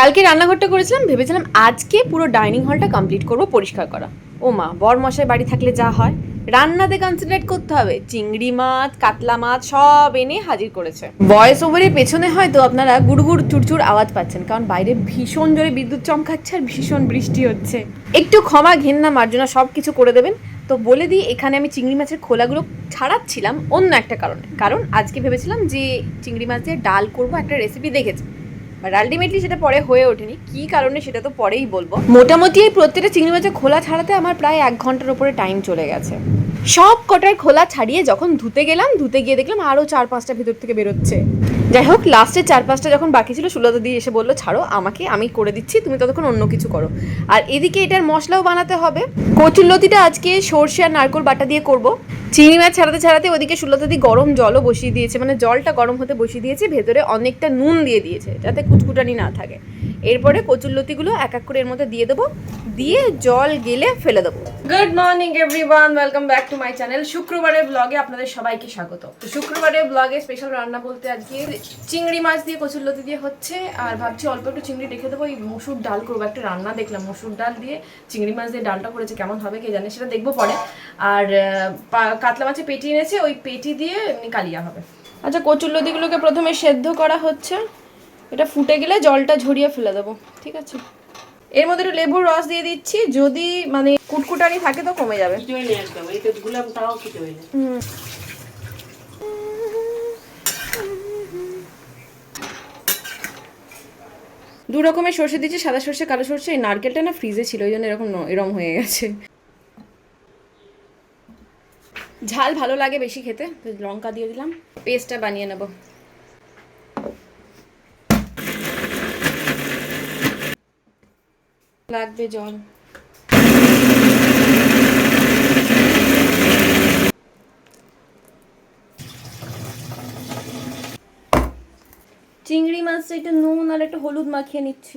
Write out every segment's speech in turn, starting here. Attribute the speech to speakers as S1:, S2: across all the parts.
S1: কালকে রান্নাঘরটা করেছিলাম, ভেবেছিলাম আজকে পুরো ডাইনিং হলটা কমপ্লিট করব, পরিষ্কার করা। ও মা বর মশাই বাড়ি থাকলে যা হয়। রান্নাতে কনসেন্ট্রেট করতে হবে। চিংড়ি মাছ, কাতলা মাছ সব এনে হাজির করেছে। ভয়েস ওভারের পেছনে হয়তো আপনারা গুড়গুড়, চুরচুর আওয়াজ পাচ্ছেন, কারণ বাইরে ভীষণ জোরে বিদ্যুৎ চমকাচ্ছে আর ভীষণ বৃষ্টি হচ্ছে। একটু ক্ষমা, ঘেন্না, মার্জনা সব কিছু করে দেবেন। তো বলে দিই, এখানে আমি চিংড়ি মাছের খোলাগুলো ছাড়াচ্ছিলাম অন্য একটা কারণে। কারণ আজকে ভেবেছিলাম যে চিংড়ি মাছ দিয়ে ডাল করব একটা রেসিপি দেখেছি। বাট আলটিমেটলি সেটা পরে হয়ে ওঠেনি। কী কারণে সেটা তো পরেই বলব। মোটামুটি এই প্রত্যেকটা চিংড়ি মাছের খোলা ছাড়াতে আমার প্রায় এক ঘণ্টার উপরে টাইম চলে গেছে। সব কটার খোলা ছাড়িয়ে যখন ধুতে গেলাম, ধুতে গিয়ে দেখলাম আরও চার পাঁচটা ভিতর থেকে বেরোচ্ছে। যাই হোক লাস্টে চার পাঁচটা যখন বাকি ছিল, সুলতা দিয়ে এসে বলল, ছাড়ো, আমাকে, আমি করে দিচ্ছি, তুমি ততক্ষণ অন্য কিছু করো। আর এদিকে এটার মশলাও বানাতে হবে। কচুল্লতিটা আজকে সর্ষে আর নারকোল বাটা দিয়ে করব। চিংড়ি মাছ ছাড়াতে ছাড়াতে ওদিকে সুলতা দি গরম জলও বসিয়ে দিয়েছে মানে জলটা গরম হতে বসিয়ে দিয়েছে, ভেতরে অনেকটা নুন দিয়ে দিয়েছে, যাতে কুচকুটানি না থাকে। এরপরে কচুরলতিগুলো এক এক করে এর মধ্যে দিয়ে দেবো। দিয়ে জল গেলে ফেলে দেবো। Good morning everyone welcome back to my channel শুক্রবারের ব্লগে আপনাদের সবাইকে স্বাগত। শুক্রবারের ব্লগে স্পেশাল রান্না বলতে আজকে চিংড়ি মাছ দিয়ে কচুরলতি দিয়ে হচ্ছে, আর ভাবছি অল্প একটু চিংড়ি রেখে দেবো। এই মসুর ডাল করব, একটা রান্না দেখলাম, মসুর ডাল দিয়ে চিংড়ি মাছ দিয়ে ডালটা করেছে, কেমন হবে কে জানে, সেটা দেখব পরে। আর কাতলা মাছের পেটি এনেছে, ওই পেটি দিয়ে কালিয়া হবে। আচ্ছা কচুরলতিগুলোকে প্রথমে সেদ্ধ করা হচ্ছে। এটা ফুটে গেলে জলটা ঝরিয়ে ফেলে দেবো ঠিক আছে? এর মধ্যে একটু লেবুর রস দিয়ে দিচ্ছি যদি মানে কুটকুটানি থাকে তো কমে যাবে। দু রকমের সর্ষে দিচ্ছি সাদা সর্ষে কালো সর্ষে এই নারকেলটা না ফ্রিজে ছিল ওই জন্য এরকম এরম হয়ে গেছে। ঝাল ভালো লাগে বেশি খেতে লঙ্কা দিয়ে দিলাম পেস্টটা বানিয়ে নেব। লাগবে জল। চিংড়ি মাছটা একটু নুন আর একটু হলুদ মাখিয়ে নিচ্ছি।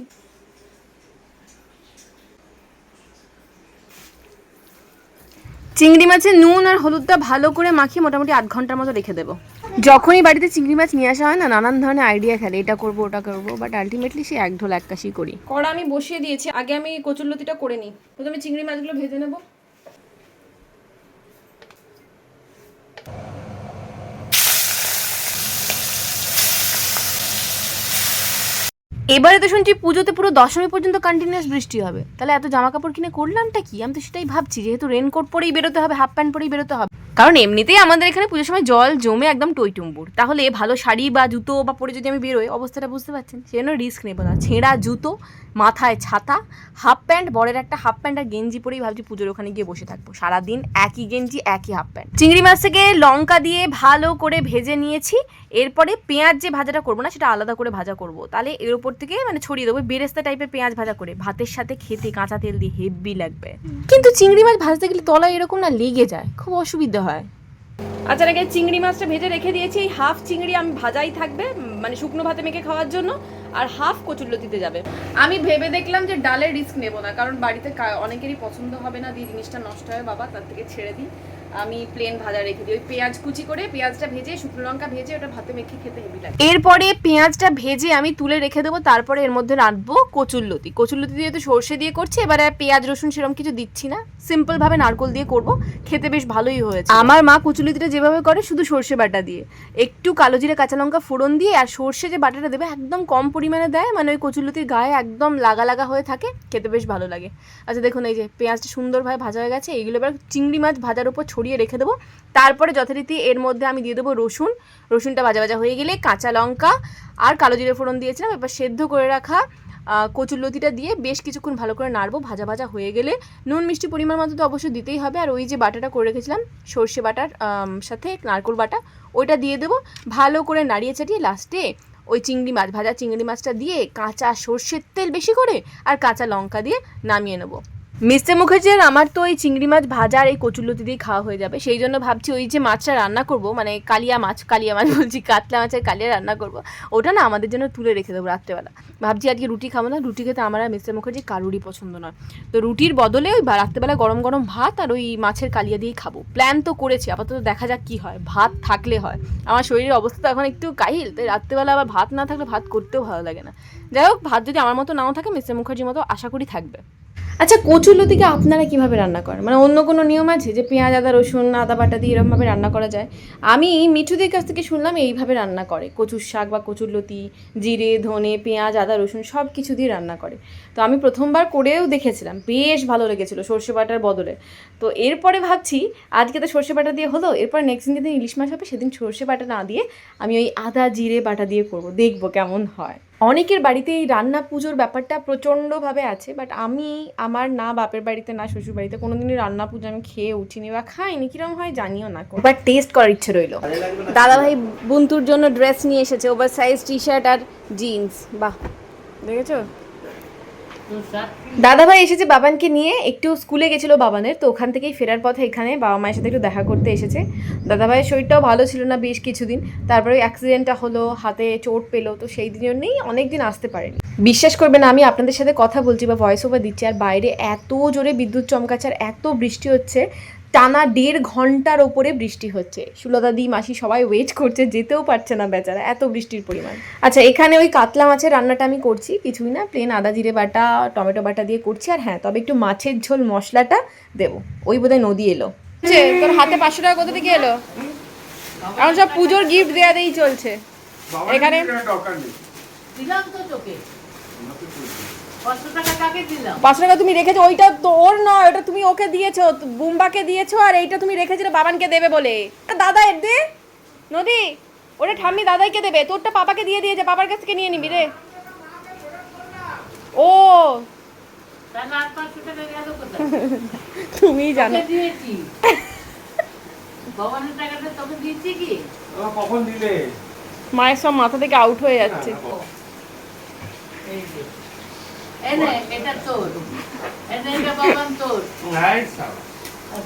S1: চিংড়ি মাছের নুন আর হলুদটা ভালো করে মাখিয়ে মোটামুটি আধ ঘণ্টার মতো রেখে দেবো। যখনই বাড়িতে চিংড়ি মাছ নিয়ে আসা হয় না, নানান ধরনের আইডিয়া খেলে, এটা করব, ওটা করব বাট আলটিমেটলি সে এক ঢোল এক কাশি করি। কড়া আমি বসিয়ে দিয়েছি, আগে আমি কচুরলতিটা করে নিই। প্রথমে চিংড়ি মাছগুলো ভেজে নেব। এবারে তো শুনছি পুজোতে পুরো দশমী পর্যন্ত কন্টিনিউয়াস বৃষ্টি হবে। তাহলে এত জামা কাপড় কিনে করলামটা কি? আমি তো সেটাই ভাবছি, যেহেতু রেনকোট পরেই বেরোতে হবে হাফ প্যান্ট পরেই বেরোতে হবে। কারণ এমনিতেই আমাদের এখানে পুজোর সময় জল জমে একদম টইটুম্বুর। তাহলে ভালো শাড়ি বা জুতো বা পরে যদি আমি বেরোই, অবস্থাটা বুঝতে পারছেন? সেজন্য রিস্ক নেব না। ছেঁড়া জুতো, মাথায় ছাতা হাফ প্যান্ট বরের একটা হাফ প্যান্ট আর গেঞ্জি পরেই ভাবছি পুজোর ওখানে গিয়ে বসে থাকব। সারাদিন একই গেঞ্জি, একই হাফ প্যান্ট চিংড়ি মাছটাকে লঙ্কা দিয়ে ভালো করে ভেজে নিয়েছি। এরপরে পেঁয়াজ যে ভাজাটা করব না, সেটা আলাদা করে ভাজা করব। তাহলে এর উপর থেকে মানে ছড়িয়ে দেবো, বেরেস্তা টাইপের পেঁয়াজ ভাজা করে। ভাতের সাথে খেতে কাঁচা তেল দিয়ে হেভি লাগবে। কিন্তু চিংড়ি মাছ ভাজতে গেলে তলায় এরকম না লেগে যায়। খুব অসুবিধা হয়। আচ্ছা আগে চিংড়ি মাছটা ভেজে রেখে দিয়েছি। এই হাফ চিংড়ি আমি ভাজাই থাকবে মানে শুকনো ভাতে মেখে খাওয়ার জন্য, আর হাফ কচুরলতিতে যাবে। আমি ভেবে দেখলাম যে ডালের রিস্ক নেব না, কারণ বাড়িতে অনেকেরই পছন্দ হবে না, দিয়ে জিনিসটা নষ্ট হয়, বাবা তার থেকে ছেড়ে দিই। আমি প্লেন ভাজা রেখে দিই। ওই পেঁয়াজ কুচি করে পেঁয়াজটা ভেজে, শুকনো লঙ্কা ভেজে, ওটা ভাতে মেখে খেতে হেভি লাগে। এরপরে পেঁয়াজটা ভেজে আমি তুলে রেখে দেবো, তারপরে এর মধ্যে রাঁধবো কচুরলতি কচুরলতি দিয়ে তো সর্ষে দিয়ে করছি, এবারে পেঁয়াজ, রসুন সেরকম কিছু দিচ্ছি না। সিম্পল ভাবে নারকোল দিয়ে করব, খেতে বেশ ভালোই হয়েছে। আমার মা কচুরলতিটা যেভাবে করে, শুধু সর্ষে বাটা দিয়ে। একটু কালো জিরে, কাঁচা লঙ্কা ফোড়ন দিয়ে, আর সর্ষে যে বাটাটা দেবে, একদম কম পরিমাণে দেয় মানে ওই কচুরলতির গায়ে একদম লাগা লাগা হয়ে থাকে, খেতে বেশ ভালো লাগে। আচ্ছা দেখুন, এই যে পেঁয়াজটা সুন্দরভাবে ভাজা হয়ে গেছে, এইগুলো এবার চিংড়ি মাছ ভাজার উপর ছড়িয়ে রেখে দেবো। তারপরে যথারীতি এর মধ্যে আমি দিয়ে দেবো রসুন। রসুনটা ভাজা ভাজা হয়ে গেলে কাঁচা লঙ্কা আর কালো জিরে ফোড়ন দিয়েছিলাম। এবার সেদ্ধ করে রাখা আহ, কচুরলতিটা দিয়ে বেশ কিছুক্ষণ ভালো করে নাড়বো। ভাজা ভাজা হয়ে গেলে নুন মিষ্টি পরিমাণ মতো তো অবশ্যই দিতেই হবে। আর ওই যে বাটাটা করে রেখেছিলাম সর্ষে বাটার সাথে নারকোল বাটা ওইটা দিয়ে দেবো। ভালো করে নাড়িয়ে চাটিয়ে লাস্টে ওই চিংড়ি মাছ ভাজা চিংড়ি মাছটা দিয়ে কাঁচা সর্ষের তেল বেশি করে আর কাঁচা লঙ্কা দিয়ে নামিয়ে নেব। মিস্টার মুখার্জি আর আমার তো ওই চিংড়ি মাছ ভাজা আর এই কচুরলতি দিয়ে খাওয়া হয়ে যাবে, সেই জন্য ভাবছি ওই যে মাছটা রান্না করব মানে কালিয়া মাছ কালিয়া মাছ বলছি, কাতলা মাছের কালিয়া রান্না করব, ওটা না আমাদের জন্য তুলে রেখে দেবো রাত্রেবেলা। ভাবছি আজকে রুটি খাব না, রুটি খেতে আমার আর মিস্টার মুখার্জি কারুরই পছন্দ নয়। তো রুটির বদলে ওই রাত্রেবেলা গরম গরম ভাত আর ওই মাছের কালিয়া দিয়েই খাব। প্ল্যান তো করেছি, আপাতত দেখা যাক কি হয়, ভাত থাকলে হয়। আমার শরীরের অবস্থা তো এখন একটু কাহিল, তাই রাত্রেবেলা আবার ভাত না থাকলে ভাত করতেও ভালো লাগে না। যাই হোক, ভাত যদি আমার মতো নাও থাকে মিস্টার মুখার্জির মতো আশা করি থাকবে। আচ্ছা কচুর লতিকে আপনারা কীভাবে রান্না করেন? মানে অন্য কোনো নিয়ম আছে যে পেঁয়াজ, আদা, রসুন, আদা বাটা দিয়ে এরকমভাবে রান্না করা যায়? আমি মিঠুদের কাছ থেকে শুনলাম এইভাবে রান্না করে। কচুর শাক বা কচুর লতি, জিরে, ধনে, পেঁয়াজ, আদা, রসুন সব কিছু দিয়ে রান্না করে। তো আমি প্রথমবার করেও দেখেছিলাম। বেশ ভালো লেগেছিল সর্ষে বাটার বদলে। তো এরপরে ভাবছি, আজকে তো সর্ষে বাটা দিয়ে হলো, এরপর নেক্সট দিন যেদিন ইলিশ মাছ হবে, সেদিন সর্ষে বাটা না দিয়ে আমি ওই আদা, জিরে, বাটা দিয়ে করব। দেখব কেমন হয়। অনেকের বাড়িতে এই রান্না পুজোর ব্যাপারটা প্রচণ্ডভাবে আছে বাট আমি আমার না বাপের বাড়িতে না শ্বশুর বাড়িতে কোনোদিনই রান্না পুজো আমি খেয়ে উঠিনি বা খাইনি কিরম হয় জানিও না বাট টেস্ট করার ইচ্ছে রইল। দাদাভাই বুন্তুর জন্য ড্রেস নিয়ে এসেছে ওভার সাইজ টি শার্ট আর জিন্স বাহ। দেখেছ? দাদাভাই এসেছে বাবানকে নিয়ে, একটু স্কুলে গেছিল বাবানের, তো ওখান থেকেই ফেরার পথে এখানে বাবা মায়ের সাথে একটু দেখা করতে এসেছে। দাদাভাইয়ের শরীরটাও ভালো ছিল না বেশ কিছুদিন, তারপরে অ্যাক্সিডেন্টটা হলো, হাতে চোট পেল, তো সেই জন্যই অনেক দিন আসতে পারেনি। বিশ্বাস করবে না, আমি আপনাদের সাথে কথা বলছি বা ভয়েস ওভার দিচ্ছি, আর বাইরে এত জোরে বিদ্যুৎ চমকাচ্ছে, আর এত বৃষ্টি হচ্ছে টানা দেড় ঘণ্টার ওপরে বৃষ্টি হচ্ছে। সুলতা দি মাসি সবাই ওয়েট করছে যেতেও পারছে না বেচারা এত বৃষ্টির পরিমাণ। আচ্ছা এখানে ওই কাতলা মাছের রান্নাটা আমি করছি কিছুই না প্লেন আদা জিরে বাটা টমেটো বাটা দিয়ে করছি আর হ্যাঁ তবে একটু মাছের ঝোল মশলাটা দেবো। ওই বোধহয় নদী এলো। তোর হাতে পাঁচশো টাকা কোথা থেকে এলো? এখন সব পুজোর গিফট দেওয়া দিয়েই চলছে। এখানে
S2: দিলাম তো তোকে। পাঁচশো টাকা
S1: তুমি রেখেছো ওইটা তো ওর নয় ওটা তুমি ওকে দিয়েছ বুম্বাকে দিয়েছ আর এইটা তুমি রেখেছিলে বাবানকে দেবে বলে। দাদা এর দে। নদী ওটা ঠাম্মি দাদাইকে দেবে তোরটা পাপাকে দিয়ে দিয়েছে বাবার কাছ থেকে নিয়ে নিবি রে। ও। তুমি জানো
S2: তোকে দিয়েছি। ভগবানের টাকাটা তোকে দিয়েছি কি?
S3: কখন দিলে?
S1: মায়ের সব মাথা থেকে আউট হয়ে যাচ্ছে।
S2: এই যে। এনে এটা তোর। এনে এটা ভগবান তোর।
S3: নাই সালা।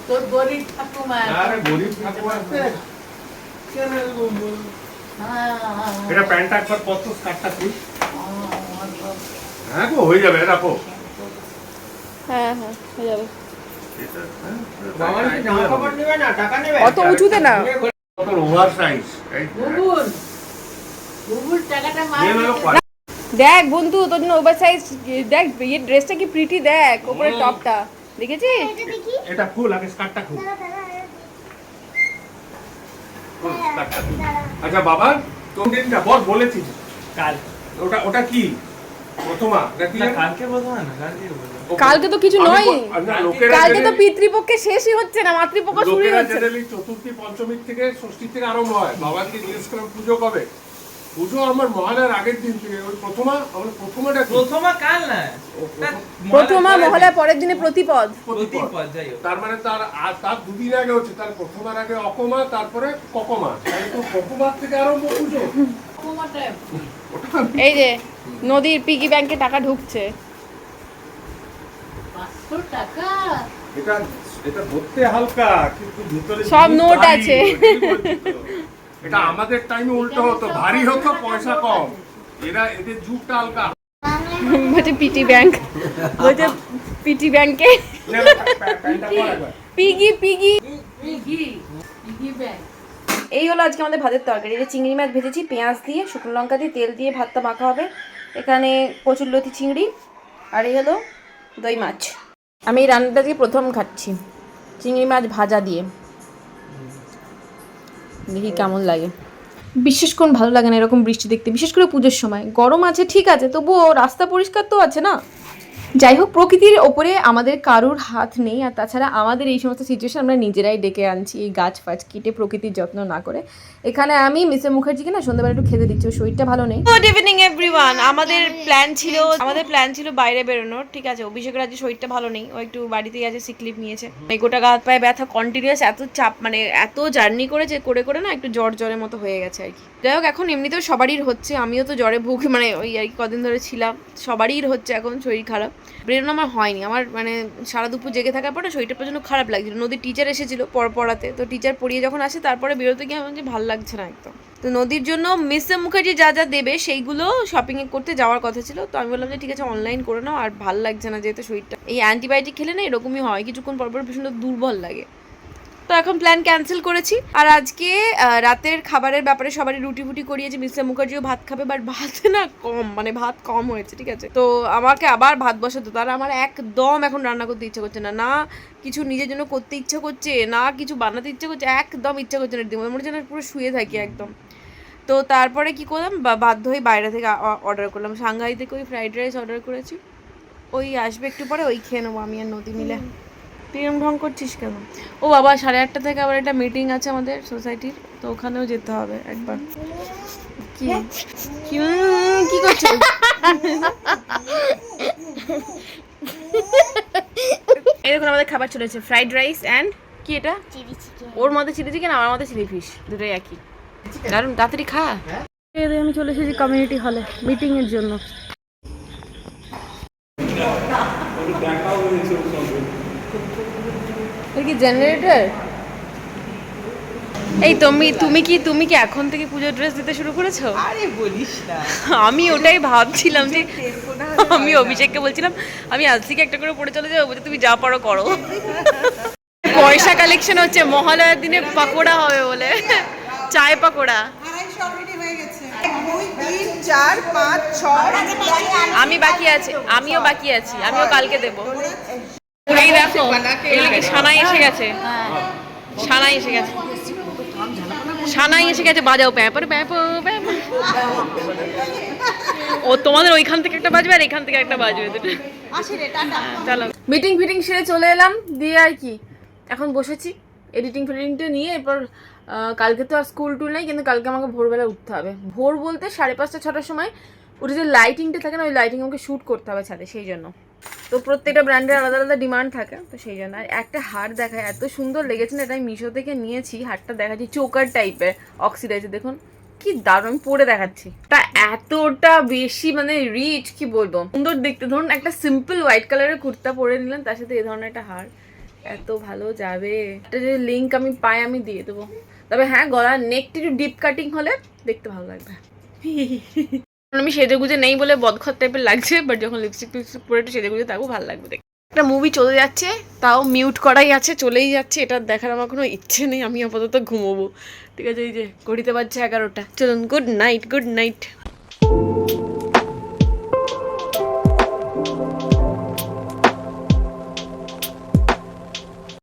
S2: তোর গরিব ঠাকুমা
S3: আরে গরিব ঠাকুর কেন এরকম বল?
S2: হ্যাঁ,
S3: এটা প্যান্টটা একবার কত কাটটা তুই?
S2: হ্যাঁ।
S3: হ্যাঁ গো হয়ে যাবে রাখো।
S1: হ্যাঁ হ্যাঁ হয়ে যাবে।
S3: হ্যাঁ,
S1: অত উঁচুতে না।
S3: Over size.
S2: বুবুল বুবুল টাকাটা
S1: দেখ বন্ধু তোর জন্য ওভার সাইজ দেখ এই ড্রেসটা কি প্রিটি দেখ ওপরে টপটা দেখেছিস?
S3: এটা ফুল আগে স্কার্টটা খুল। খুল। আচ্ছা বাবা তোর দিনটা বল বলেছিস
S4: কাল।
S3: ওটা ওটা কি? প্রথমা নাকি
S4: কালকে বলব না কালকে
S1: কালকে তো কিছু নয়।
S3: লোকেরা
S1: কালকে তো পিতৃপক্ষে শেষই হচ্ছে না মাতৃপক্ষ শুরুই
S3: লোকেরা
S1: হচ্ছে।
S3: চতুর্থী পঞ্চমীর থেকে ষষ্ঠীর থেকে আরম্ভ হয়। বাবাকে জিজ্ঞেস করে পুজো কবে? পুজো আমার মহালয়ার আগের দিন থেকে ওই প্রথমা আমার প্রথমাটা
S4: প্রথমা কাল না?
S3: প্রথমা
S1: মহলার পরের দিনে। প্রতিপদ।
S3: প্রতিপদ।
S4: যাই
S3: তার মানে তার আর তার দুদিন আগে হচ্ছে তার প্রথমার আগে অকমা তারপরে ককমা। তো ককমার থেকে আরম্ভ পুজো।
S1: এই যে নদীর পিগি ব্যাংকে টাকা ঢুকছে।
S2: টাকা?
S3: এটা এটা ধরতে হালকা কিন্তু ভিতরে
S1: সব নোট আছে।
S3: এটা আমাদের টাইমে উল্টো হতো। ভারী হতো পয়সা কম। এরা এদের যুগটা হালকা
S1: বলছে পিটি ব্যাংক। বলছে পিটি ব্যাংকে। Piggy piggy.
S2: Piggy piggy bank.
S1: এই হলো আজকে আমাদের ভাতের তরকারি। এই যে চিংড়ি মাছ ভেজেছি পেঁয়াজ দিয়ে শুকনো লঙ্কা দিয়ে তেল দিয়ে ভাতটা মাখা হবে। এখানে কচুর লতি চিংড়ি আর এই হলো দই মাছ। আমি এই রান্নাটা দিয়ে প্রথম খাচ্ছি চিংড়ি মাছ ভাজা দিয়ে। দেখি কেমন লাগে। বিশেষ কোন ভালো লাগে না এরকম বৃষ্টি দেখতে, বিশেষ করে পুজোর সময়। গরম আছে, ঠিক আছে, তবুও রাস্তা পরিষ্কার তো আছে না? যাই হোক প্রকৃতির ওপরে আমাদের কারুর হাত নেই, আর তাছাড়া আমাদের এই সমস্ত সিচুয়েশন আমরা নিজেরাই ডেকে আনছি, এই গাছ ফাছ কেটে প্রকৃতির যত্ন না করে। এখানে আমি মিসের মুখার্জিকে না সন্ধ্যাবেলা একটু খেতে দিচ্ছি শরীরটা ভালো নেই। গুড ইভিনিং এভরিওয়ান আমাদের প্ল্যান ছিল, আমাদের প্ল্যান ছিল বাইরে বেরোনোর, ঠিক আছে? অভিষেকের আজকে শরীরটা ভালো নেই, ও একটু বাড়িতেই আছে সিকলিপ নিয়েছে। এই গোটা গা হাত পায়ে ব্যথা কন্টিনিউয়াস এত চাপ মানে এত জার্নি করেছে, করে করে না একটু জ্বর জ্বরের মতো হয়ে গেছে আর কি। যাই হোক, এখন এমনিতেও সবারই হচ্ছে। আমিও তো জ্বরে ভুগে মানে ওই আর কি কদিন ধরে ছিলাম। সবারই হচ্ছে এখন শরীর খারাপ। বেরোনো আমার হয়নি। আমার মানে সারা দুপুর জেগে থাকার পরে শরীরটা প্রচণ্ড খারাপ লাগছিল। নদীর টিচার এসেছিল পর পড়াতে। তো টিচার পড়িয়ে যখন আসে, তারপরে বেরোতে গিয়ে আমার যে ভালো লাগছে না একদম। তো নদীর জন্য মিসেম মুখার্জি যা যা দেবে, সেইগুলো শপিংয়ে করতে যাওয়ার কথা ছিল। তো আমি বললাম যে, ঠিক আছে অনলাইন করে নাও। আর ভালো লাগছে না যেহেতু শরীরটা। এই অ্যান্টিবায়োটিক খেলে না এরকমই হয়। কিছুক্ষণ পর পর ভীষণ দুর্বল লাগে। তো এখন প্ল্যান ক্যান্সেল করেছি। আর আজকে রাতের খাবারের ব্যাপারে সবারই রুটি ফুটি করিয়েছি মিস্টার মুখার্জিও ভাত খাবে বাট ভাত না কম মানে ভাত কম হয়েছে, ঠিক আছে? তো আমাকে আবার ভাত বসাতো তারা আমার একদম এখন রান্না করতে ইচ্ছে করছে না। না কিছু নিজের জন্য করতে ইচ্ছে করছে, না কিছু বানাতে ইচ্ছে করছে, একদম ইচ্ছে করছে না মনে হচ্ছে না পুরো শুয়ে থাকি একদম। তো তারপরে কি করলাম? বাধ্য হয়ে বাইরে থেকে অর্ডার করলাম। সাংহাই থেকে ওই ফ্রাইড রাইস অর্ডার করেছি। ওই আসবে একটু পরে, ওই খেয়ে নেব আমি আর নদী মিলে। তুই এরম ঢং করছিস কেন? ও বাবা সাড়ে আটটা থেকে আবার একটা মিটিং আছে আমাদের সোসাইটির তো ওখানেও যেতে হবে একবার। কি? কি? কি করছ এই দেখুন আমাদের খাবার চলেছে ফ্রাইড রাইস অ্যান্ড কি এটা? ওর মধ্যে চিলি চিকেন আমার মধ্যে চিলি ফিশ দুটোই একই। দারুণ তাড়াতাড়ি খা। এই আমি চলে এসেছি কমিউনিটি হলে মিটিং এর জন্য। এটা কি জেনারেটর এই তুমি তুমি কি তুমি কি এখন থেকে পুজোর ড্রেস দিতে শুরু করেছ?
S4: আরে বলিস না।
S1: আমি ওটাই ভাবছিলাম যে আমি অভিষেককে বলছিলাম আমি আজ থেকে একটা করে পড়ে চলে যাব তুমি যা পারো করো। পয়সা কালেকশন হচ্ছে মহালয়ার দিনে পাকোড়া হবে বলে। চায় পাকোড়া।
S5: হয়ে
S1: আমি বাকি আছি আমিও বাকি আছি আমিও কালকে দেবো। এই দেখো এদিকে সানাই এসে গেছে? সানাই এসে গেছে। সানাই এসে গেছে বাজাও প্যাপর প্যাপো ও তোমাদের ওইখান থেকে একটা বাজবে আর এখান থেকে একটা বাজবে দুটো। চলো। মিটিং ফিটিং সেরে চলে এলাম দিয়ে আর কি। এখন বসেছি এডিটিং ফেডিটিংটা নিয়ে এরপর কালকে তো আর স্কুল টুল নেই কিন্তু কালকে আমাকে ভোরবেলা উঠতে হবে। ভোর বলতে সাড়ে পাঁচটা ছটার সময় উঠে যে লাইটিংটা থাকে না ওই লাইটিং আমাকে শ্যুট করতে হবে ছাদে সেই জন্য। তো প্রত্যেকটা ব্র্যান্ডের আলাদা আলাদা ডিমান্ড থাকে, তো সেই জন্য। আর একটা হার দেখায়, এত সুন্দর লেগেছে না, এটা আমি মিশো থেকে নিয়েছি, হারটা দেখাচ্ছি চোকার টাইপের অক্সিডাইজে দেখুন। কি দারুণ, আমি পরে দেখাচ্ছি। তা এতটা বেশি মানে রিচ কি বলব? সুন্দর দেখতে। ধরুন, একটা সিম্পল হোয়াইট কালারের কুর্তা পরে নিলাম, তার সাথে এই ধরনের একটা হার। এত ভালো যাবে। একটা যদি লিঙ্ক আমি পাই, আমি দিয়ে দেবো। তবে হ্যাঁ গলার নেকটা একটু ডিপ কাটিং হলে দেখতে ভালো লাগবে। আমি সেজে গুজে নেই বলে বদখত টাইপের লাগছে বাট যখন লিপস্টিক টিপস্টিক পরে একটু সেজে গুজে থাকব ভালো লাগবে দেখে একটা মুভি চলে যাচ্ছে, তাও মিউট করাই আছে, চলেই যাচ্ছে, এটা দেখার আমার কোনো ইচ্ছে নেই, আমি আপাতত ঘুমোবো। ঠিক আছে, এই যে ঘড়িতে পারছে এগারোটা। চলুন গুড নাইট গুড নাইট